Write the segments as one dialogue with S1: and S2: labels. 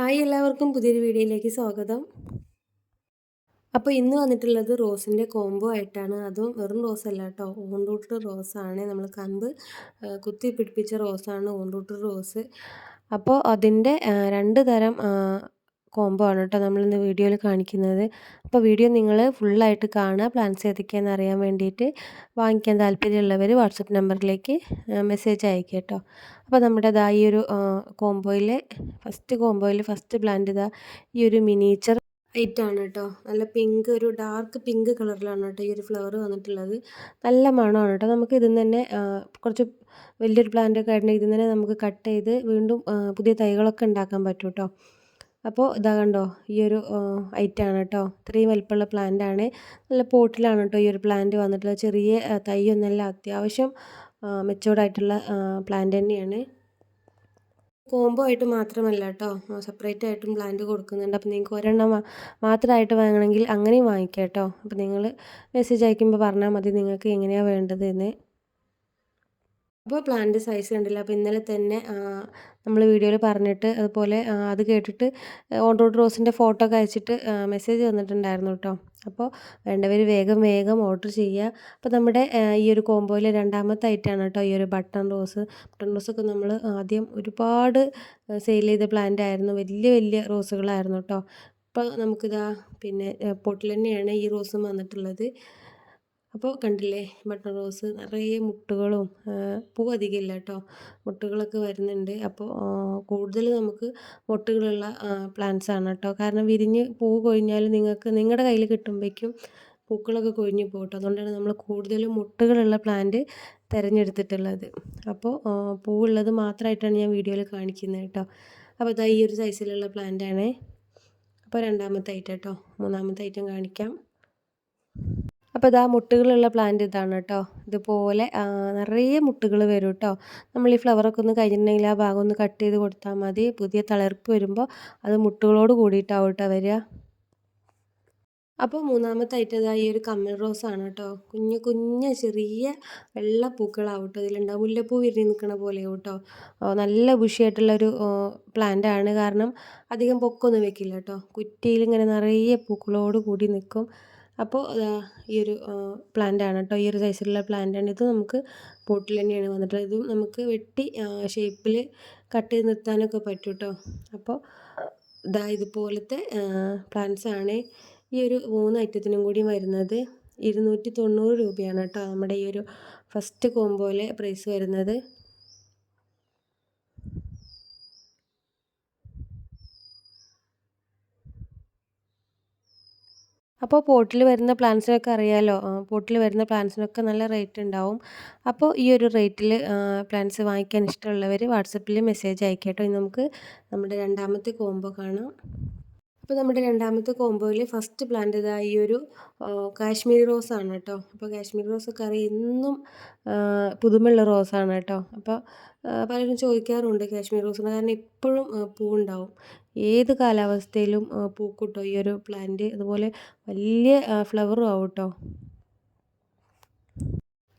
S1: Hi എല്ലാവർക്കും പുതിയൊരു വീഡിയോയിലേക്ക് സ്വാഗതം. അപ്പോൾ ഇന്ന് വന്നിട്ടുള്ളത് റോസിന്റെ കോംബോ ആയിട്ടാണ്. അതും വെറും റോസ് റോസല്ല കേട്ടോ. ഓൺറൂട്ട് റോസാണ്. നമ്മൾ കമ്പ് കുത്തി പിടിപ്പിച്ച റോസാണ് ഓൺറൂട്ട് റോസ്. അപ്പോൾ അതിന്റെ രണ്ട് തരം കോംബോ ആണ് കേട്ടോ നമ്മളിന്ന് വീഡിയോയിൽ കാണിക്കുന്നത്. അപ്പോൾ വീഡിയോ നിങ്ങൾ ഫുള്ളായിട്ട് കാണുക. പ്ലാൻസ് ഏതൊക്കെയാണെന്ന് അറിയാൻ വേണ്ടിയിട്ട് വാങ്ങിക്കാൻ താല്പര്യമുള്ളവർ വാട്സപ്പ് നമ്പറിലേക്ക് മെസ്സേജ് അയക്കുക കേട്ടോ അപ്പോൾ നമ്മുടെ ഇതാ ഈ ഒരു കോംബോയിൽ ഫസ്റ്റ് കോംബോയിൽ ഫസ്റ്റ് പ്ലാന്റ് ഇതാ ഈ ഒരു മിനിയേച്ചർ ആണ് കേട്ടോ നല്ല പിങ്ക് ഒരു ഡാർക്ക് പിങ്ക് കളറിലാണ് കേട്ടോ ഈ ഒരു ഫ്ലവർ വന്നിട്ടുള്ളത്. നല്ല മണമാണ് കേട്ടോ നമുക്ക് ഇതിൽ തന്നെ കുറച്ച് വലിയൊരു പ്ലാന്റൊക്കെ ആയിട്ടുണ്ടെങ്കിൽ ഇതിൽ തന്നെ നമുക്ക് കട്ട് ചെയ്ത് വീണ്ടും പുതിയ തൈകളൊക്കെ ഉണ്ടാക്കാൻ പറ്റും കേട്ടോ അപ്പോൾ ഇതാ കണ്ടോ ഈ ഒരു ഐറ്റാണ് കേട്ടോ. ഇത്രയും വലിപ്പമുള്ള പ്ലാന്റ് ആണ്. നല്ല പോട്ടിലാണ് കേട്ടോ ഈ ഒരു പ്ലാന്റ് വന്നിട്ട് ചെറിയ തൈയൊന്നല്ല അത്യാവശ്യം മെച്ചോർഡായിട്ടുള്ള പ്ലാന്റ് തന്നെയാണ്. കോംബോ ആയിട്ട് മാത്രമല്ല കേട്ടോ. സെപ്പറേറ്റ് ആയിട്ടും പ്ലാന്റ് കൊടുക്കുന്നുണ്ട്. അപ്പോൾ നിങ്ങൾക്ക് ഒരെണ്ണം മാത്രമായിട്ട് വാങ്ങണമെങ്കിൽ അങ്ങനെയും വാങ്ങിക്കാം കേട്ടോ. അപ്പോൾ നിങ്ങൾ മെസ്സേജ് അയക്കുമ്പോൾ പറഞ്ഞാൽ മതി നിങ്ങൾക്ക് എങ്ങനെയാണ് വേണ്ടത് എന്ന് അപ്പോൾ പ്ലാന്റ് സൈസ് കണ്ടില്ല? അപ്പോൾ ഇന്നലെ തന്നെ നമ്മൾ വീഡിയോയിൽ പറഞ്ഞിട്ട് അതുപോലെ അത് കേട്ടിട്ട് ഓൺറോഡ് റോസിന്റെ ഫോട്ടോ ഒക്കെ അയച്ചിട്ട് മെസ്സേജ് വന്നിട്ടുണ്ടായിരുന്നു കേട്ടോ. അപ്പോൾ വേണ്ടവർ വേഗം വേഗം ഓർഡർ ചെയ്യുക. അപ്പോൾ നമ്മുടെ ഈ ഒരു കോംബോയിൽ രണ്ടാമത്തെ ഐറ്റാണ് കേട്ടോ ഈ ഒരു ബട്ടൺ റോസ് ബട്ടൺ റോസൊക്കെ നമ്മൾ ആദ്യം ഒരുപാട് സെയിൽ ചെയ്ത പ്ലാന്റ് ആയിരുന്നു. വലിയ വലിയ റോസുകളായിരുന്നു കേട്ടോ. ഇപ്പോൾ നമുക്കിതാ പിന്നെ പൊട്ടിൽ തന്നെയാണ് ഈ റോസും വന്നിട്ടുള്ളത്. അപ്പോൾ കണ്ടില്ലേ ബട്ടൺ റോസ് നിറയെ മുട്ടുകളും പൂ അധികമില്ല കേട്ടോ. മുട്ടുകളൊക്കെ വരുന്നുണ്ട്. അപ്പോൾ കൂടുതൽ നമുക്ക് മുട്ടുകളുള്ള പ്ലാന്റ്സ് ആണ് കേട്ടോ. കാരണം വിരിഞ്ഞ് പൂ കൊഴിഞ്ഞാൽ നിങ്ങൾക്ക് നിങ്ങളുടെ കയ്യിൽ കിട്ടുമ്പോഴേക്കും പൂക്കളൊക്കെ കൊഴിഞ്ഞു പോകും കേട്ടോ. അതുകൊണ്ടാണ് നമ്മൾ കൂടുതലും മുട്ടുകളുള്ള പ്ലാന്റ് തിരഞ്ഞെടുത്തിട്ടുള്ളത്. അപ്പോൾ പൂവുള്ളത് മാത്രമായിട്ടാണ് ഞാൻ വീഡിയോയിൽ കാണിക്കുന്നത് കേട്ടോ. അപ്പോൾ ഇതാ ഈ ഒരു സൈസിലുള്ള പ്ലാന്റ് ആണ്. അപ്പോൾ രണ്ടാമത്തെ ഐറ്റം കേട്ടോ. മൂന്നാമത്തെ ഐറ്റം കാണിക്കാം. അപ്പോൾ ഇതാ മുട്ടുകളുള്ള പ്ലാന്റ് ഇതാണ് കേട്ടോ ഇതുപോലെ നിറയെ മുട്ടുകൾ വരും കേട്ടോ നമ്മൾ ഈ ഫ്ലവറൊക്കെ ഒന്ന് കഴിഞ്ഞിട്ടുണ്ടെങ്കിൽ ആ ഭാഗം ഒന്ന് കട്ട് ചെയ്ത് കൊടുത്താൽ മതി. പുതിയ തളർപ്പ് വരുമ്പോൾ അത് മുട്ടുകളോട് കൂടിയിട്ടാവും കേട്ടോ വരിക. അപ്പോൾ മൂന്നാമത്തെ ഇതാ ഈ ഒരു കമ്മൽ റോസ് ആണ് കേട്ടോ കുഞ്ഞു കുഞ്ഞ ചെറിയ വെള്ള പൂക്കളാവും കേട്ടോ ഇതിലുണ്ടാവും മുല്ലപ്പൂ വിരിഞ്ഞ് നിൽക്കുന്ന പോലെ കേട്ടോ നല്ല ബുഷിയായിട്ടുള്ളൊരു ആണ്. കാരണം അധികം പൊക്കൊന്നും വെക്കില്ല കേട്ടോ കുറ്റിയിൽ ഇങ്ങനെ നിറയെ പൂക്കളോട് കൂടി നിൽക്കും അപ്പോൾ ഈ ഒരു പ്ലാന്റ് ആണ് കേട്ടോ ഈ ഒരു സൈസിലുള്ള പ്ലാന്റ് ആണ് ഇത് നമുക്ക് പോട്ടിൽ തന്നെയാണ് വന്നിട്ടുള്ളത് ഇതും നമുക്ക് വെട്ടി ഷേപ്പിൽ കട്ട് ചെയ്ത് നിർത്താനൊക്കെ പറ്റും കേട്ടോ അപ്പോൾ ഇതാ ഇതുപോലത്തെ ആണ് ഈ ഒരു മൂന്ന് ഐറ്റത്തിനും കൂടി വരുന്നത്. ഇരുന്നൂറ്റി തൊണ്ണൂറ് രൂപയാണ് കേട്ടോ നമ്മുടെ ഈ ഒരു ഫസ്റ്റ് കോംബോയിലെ പ്രൈസ് വരുന്നത്. അപ്പോൾ പോട്ടിൽ വരുന്ന പ്ലാന്റ്സിനൊക്കെ അറിയാമല്ലോ പോട്ടിൽ വരുന്ന പ്ലാന്റ്സിനൊക്കെ നല്ല റേറ്റ് ഉണ്ടാവും അപ്പോൾ ഈ ഒരു റേറ്റിൽ പ്ലാന്റ്സ് വാങ്ങിക്കാൻ ഇഷ്ടമുള്ളവർ വാട്സപ്പിൽ മെസ്സേജ് അയക്കട്ടോ. ഇനി നമുക്ക് നമ്മുടെ രണ്ടാമത്തെ കോംബോ കാണാം. അപ്പോൾ നമ്മുടെ രണ്ടാമത്തെ കോംബോയിൽ ഫസ്റ്റ് പ്ലാന്റ് ഇതാ ഈ ഒരു കാശ്മീരി റോസ് ആണ് കേട്ടോ. അപ്പോൾ കാശ്മീരി റോസൊക്കെ അറിയാം. എന്നും പുതുമുള്ള റോസാണ് കേട്ടോ. അപ്പോൾ പലരും ചോദിക്കാറുണ്ട് കാശ്മീർ റോസ് കാരണം എപ്പോഴും പൂവുണ്ടാവും. ഏത് കാലാവസ്ഥയിലും പൂക്കൂട്ടോ ഈ ഒരു പ്ലാന്റ്. അതുപോലെ വലിയ ഫ്ലവറും ആവും കേട്ടോ.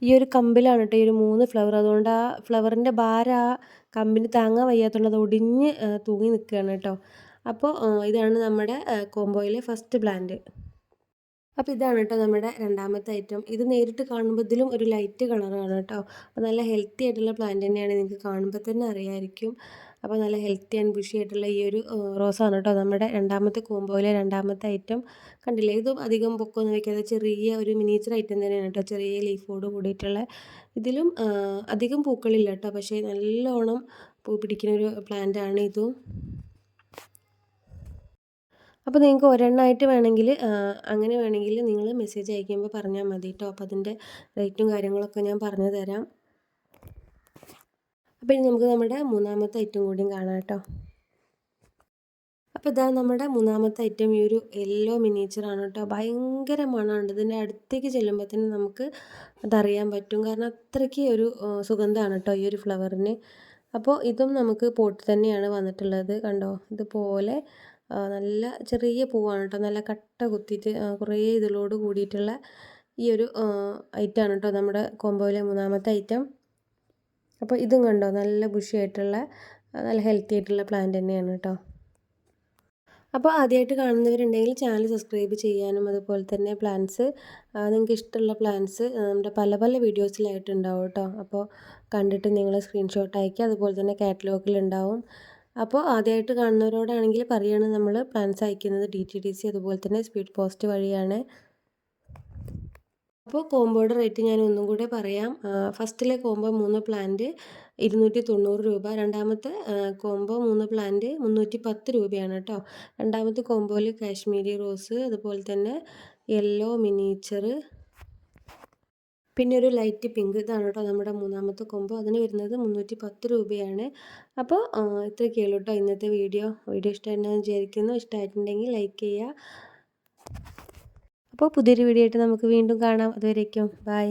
S1: ഈ ഒരു കമ്പിലാണ് കേട്ടോ ഈ ഒരു മൂന്ന് ഫ്ലവർ. അതുകൊണ്ട് ആ ഫ്ലവറിന്റെ ഭാരം ആ കമ്പിന് താങ്ങാൻ വയ്യാത്തുള്ളത് ഒടിഞ്ഞ് തൂങ്ങി നിൽക്കുകയാണ് കേട്ടോ. അപ്പോൾ ഇതാണ് നമ്മുടെ കോംബോയിലെ ഫസ്റ്റ് പ്ലാന്റ് അപ്പോൾ ഇതാണ് കേട്ടോ നമ്മുടെ രണ്ടാമത്തെ ഐറ്റം. ഇത് നേരിട്ട് കാണുമ്പോൾ ഇതിലും ഒരു ലൈറ്റ് കളറാണ് കേട്ടോ. അപ്പോൾ നല്ല ഹെൽത്തി ആയിട്ടുള്ള പ്ലാന്റ് തന്നെയാണ് നിങ്ങൾക്ക് കാണുമ്പോൾ തന്നെ അറിയാമായിരിക്കും അപ്പോൾ നല്ല ഹെൽത്തി ആൻഡ് ബുഷി ആയിട്ടുള്ള ഈ ഒരു റോസാണ് കേട്ടോ നമ്മുടെ രണ്ടാമത്തെ കോമ്പോയിലെ രണ്ടാമത്തെ ഐറ്റം. കണ്ടില്ലേ? ഇതും അധികം പൊക്കൊന്നും വയ്ക്കാതെ ചെറിയ ഒരു മിനിയേച്ചർ ഐറ്റം തന്നെയാണ് കേട്ടോ. ചെറിയ ലീഫോട് കൂടിയിട്ടുള്ള. ഇതിലും അധികം പൂക്കളില്ല കേട്ടോ. പക്ഷേ നല്ലോണം പൂ പിടിക്കുന്ന ഒരു പ്ലാന്റ് ആണ് ഇതും. അപ്പോൾ നിങ്ങൾക്ക് ഒരെണ്ണമായിട്ട് വേണമെങ്കിൽ അങ്ങനെ വേണമെങ്കിൽ നിങ്ങൾ മെസ്സേജ് അയക്കുമ്പോൾ പറഞ്ഞാൽ മതി കേട്ടോ അപ്പോൾ അതിന്റെ റേറ്റും കാര്യങ്ങളൊക്കെ ഞാൻ പറഞ്ഞു തരാം. അപ്പോൾ ഇനി നമുക്ക് നമ്മുടെ മൂന്നാമത്തെ ഐറ്റം കൂടിയും കാണാം കേട്ടോ അപ്പോൾ ഇതാ നമ്മുടെ മൂന്നാമത്തെ ഐറ്റം ഈ ഒരു യെല്ലോ മിനിയേച്ചറാണ് കേട്ടോ ഭയങ്കര മണമാണ് ഇതിന്റെ അടുത്തേക്ക് ചെല്ലുമ്പോൾ തന്നെ നമുക്ക് അതറിയാൻ പറ്റും. കാരണം അത്രയ്ക്ക് ഒരു സുഗന്ധമാണ് കേട്ടോ ഈ ഒരു ഫ്ലവറിന് അപ്പോൾ ഇതും നമുക്ക് പോട്ട് തന്നെയാണ് വന്നിട്ടുള്ളത് കണ്ടോ? ഇതുപോലെ നല്ല ചെറിയ പൂവാണ് കേട്ടോ. നല്ല കട്ട കുത്തിയിട്ട് കുറേ ഇതിലോട് കൂടിയിട്ടുള്ള ഈ ഒരു ഐറ്റമാണ് കേട്ടോ നമ്മുടെ കോമ്പോയിലെ മൂന്നാമത്തെ ഐറ്റം അപ്പോൾ ഇതും കണ്ടോ? നല്ല ബുഷി ആയിട്ടുള്ള നല്ല ഹെൽത്തി ആയിട്ടുള്ള പ്ലാന്റ് തന്നെയാണ് കേട്ടോ. അപ്പോൾ ആദ്യമായിട്ട് കാണുന്നവരുണ്ടെങ്കിൽ ചാനൽ സബ്സ്ക്രൈബ് ചെയ്യാനും അതുപോലെ തന്നെ പ്ലാൻസ് നിങ്ങൾക്ക് ഇഷ്ടമുള്ള പ്ലാൻസ് നമ്മുടെ പല പല വീഡിയോസിലായിട്ടുണ്ടാവും കേട്ടോ. അപ്പോൾ കണ്ടിട്ട് നിങ്ങൾ സ്ക്രീൻഷോട്ട് അയക്കുക അതുപോലെ തന്നെ കാറ്റലോഗിലുണ്ടാവും അപ്പോൾ ആദ്യമായിട്ട് കാണുന്നവരോടാണെങ്കിൽ പറയുകയാണ് നമ്മൾ പ്ലാൻസ് അയക്കുന്നത് ഡി ടി ഡി സി അതുപോലെ തന്നെ സ്പീഡ് പോസ്റ്റ് വഴിയാണ്. അപ്പോൾ കോമ്പോയുടെ റേറ്റ് ഞാൻ ഒന്നും കൂടെ പറയാം. ഫസ്റ്റിലെ കോംബോ മൂന്ന് പ്ലാന്റ് ഇരുന്നൂറ്റി തൊണ്ണൂറ് രൂപ. രണ്ടാമത്തെ കോംബോ മൂന്ന് പ്ലാന്റ് മുന്നൂറ്റി പത്ത് രൂപയാണ് കേട്ടോ രണ്ടാമത്തെ കോംബോയിൽ കാശ്മീരി റോസ് അതുപോലെ തന്നെ യെല്ലോ മിനിച്ചർ പിന്നെ ഒരു ലൈറ്റ് പിങ്ക്. ഇതാണ് കേട്ടോ നമ്മുടെ മൂന്നാമത്തെ കൊമ്പ്. അതിന് വരുന്നത് മുന്നൂറ്റി പത്ത് രൂപയാണ്. അപ്പോൾ ഇത്രയൊക്കെയുള്ളൂ കേട്ടോ ഇന്നത്തെ വീഡിയോ. വീഡിയോ ഇഷ്ടമായിരുന്നു വിചാരിക്കുന്നു. ഇഷ്ടമായിട്ടുണ്ടെങ്കിൽ ലൈക്ക് ചെയ്യുക. അപ്പോൾ പുതിയൊരു വീഡിയോ ആയിട്ട് നമുക്ക് വീണ്ടും കാണാം. അതുവരേക്കും. ബൈ.